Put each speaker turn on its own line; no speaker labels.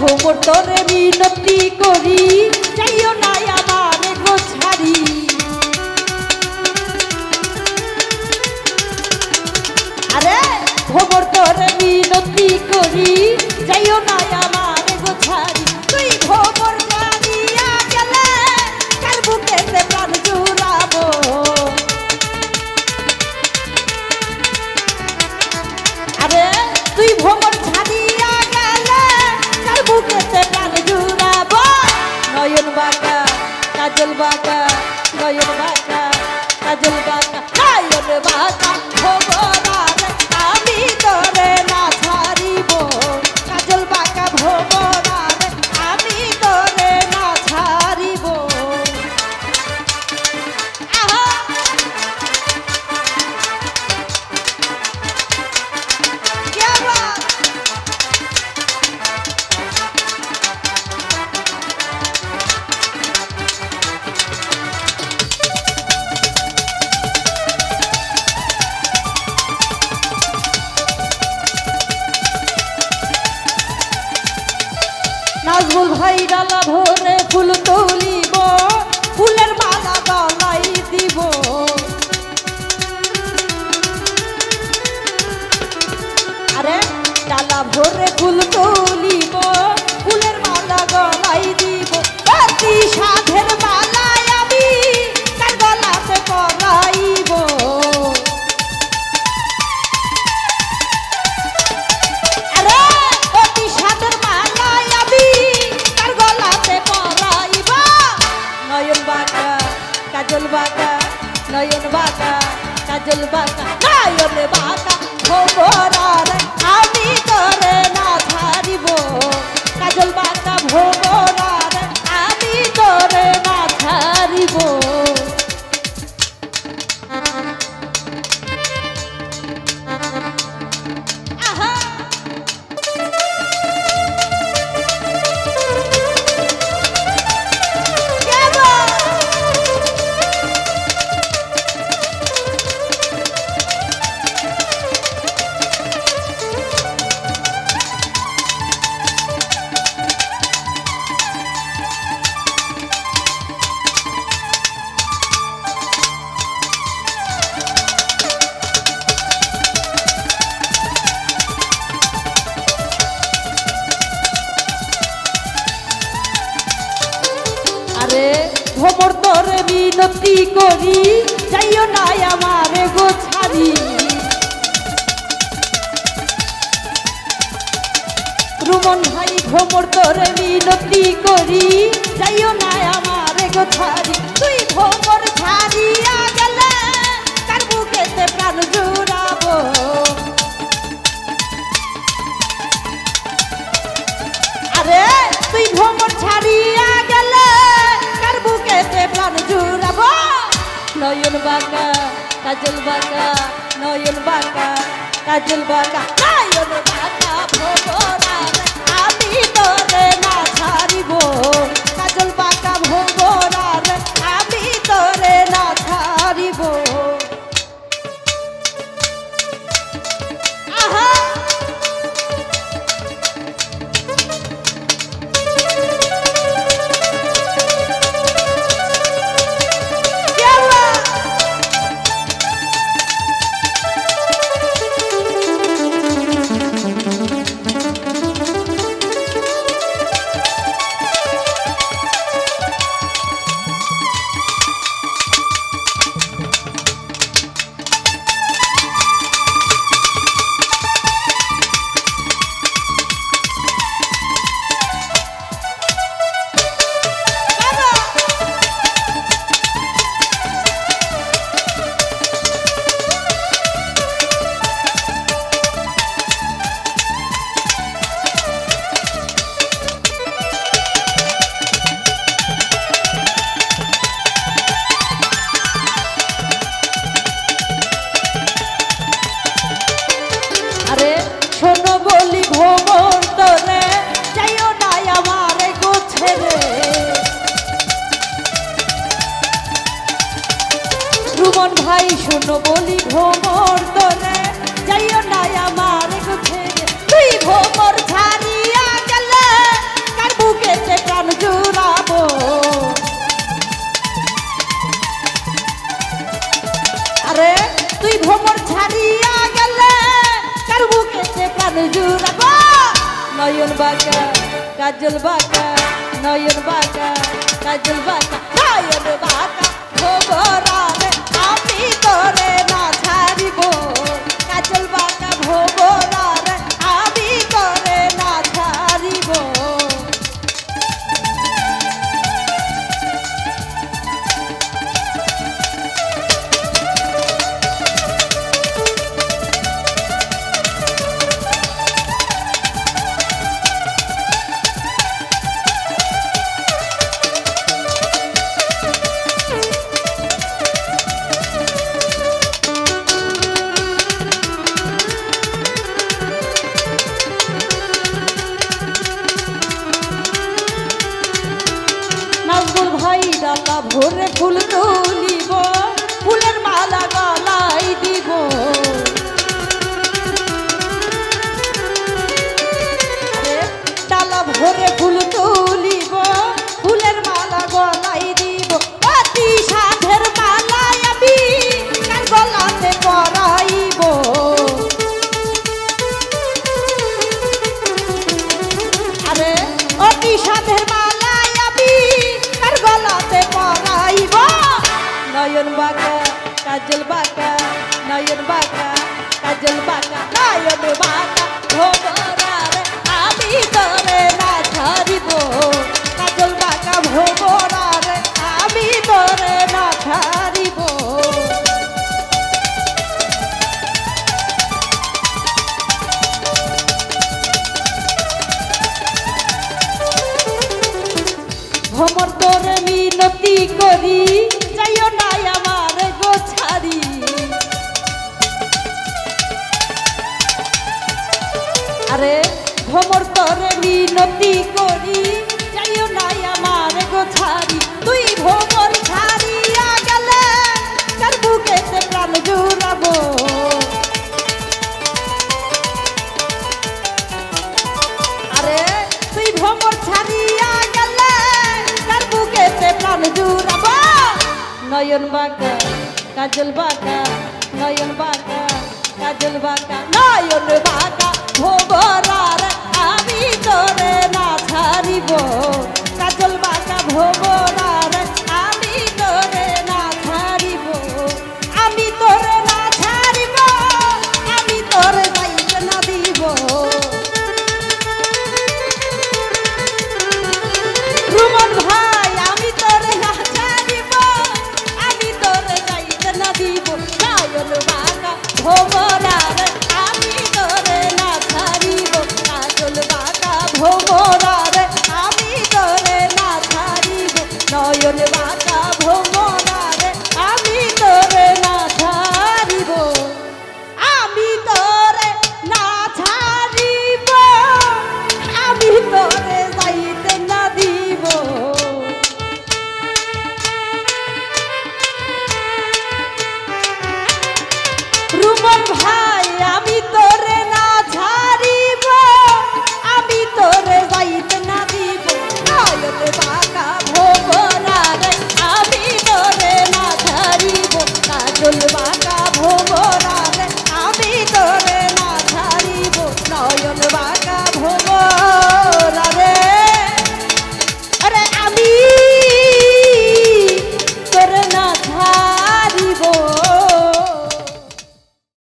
ভাই তরে মিনতি করি, যাইও নাই আমার গো ছাড়ি। আরে ঘুমর তরে মিনতি করি, যাইও নাই আমার গো ছাড়ি। কাজল বাঁকা নয়ন কাজল বাঁকা নাজবুল ভাই ডালা ধরে ফুল তুলিব ফুলের মালা গলাই দিব। আরে ডালা ভরে ফুল কাজল বাঁকা, নয়ন বাঁকা, কাজল বাঁকা, নয়ন বাঁকা। ভোমরার আমি তোরে না ছাড়িব। কাজল বাঁকা ভোমরার আমি তোরে না ছাড়িব। ভোমর তোরে মিনতি করি, যাইও নাই আমার গো ছাড়ি রুমন ভাই ভ্রমর তোরে মিনতি করি, যাইও নাই আমার গো ছাড়ি কাজল বাঁকা নয়ন বাঁকা কাজল বাঁকা। শুনো বলি ভ্রমর ভোরে ফুল নয়ন বাঁকা, কাজল বাঁকা, নয়ন বাঁকা, কাজল বাঁকা, নয়ন বাঁকা। ভোমরা রে আমি তরে না ছাড়িব। নয়ন বাঁকা, কাজল বাঁকা, নয়ন বাঁকা, কাজল বাঁকা, নয়ন বাঁকা ভোবরার আমি তোরে না ছাড়িব। কাজল বাঁকা ভোবর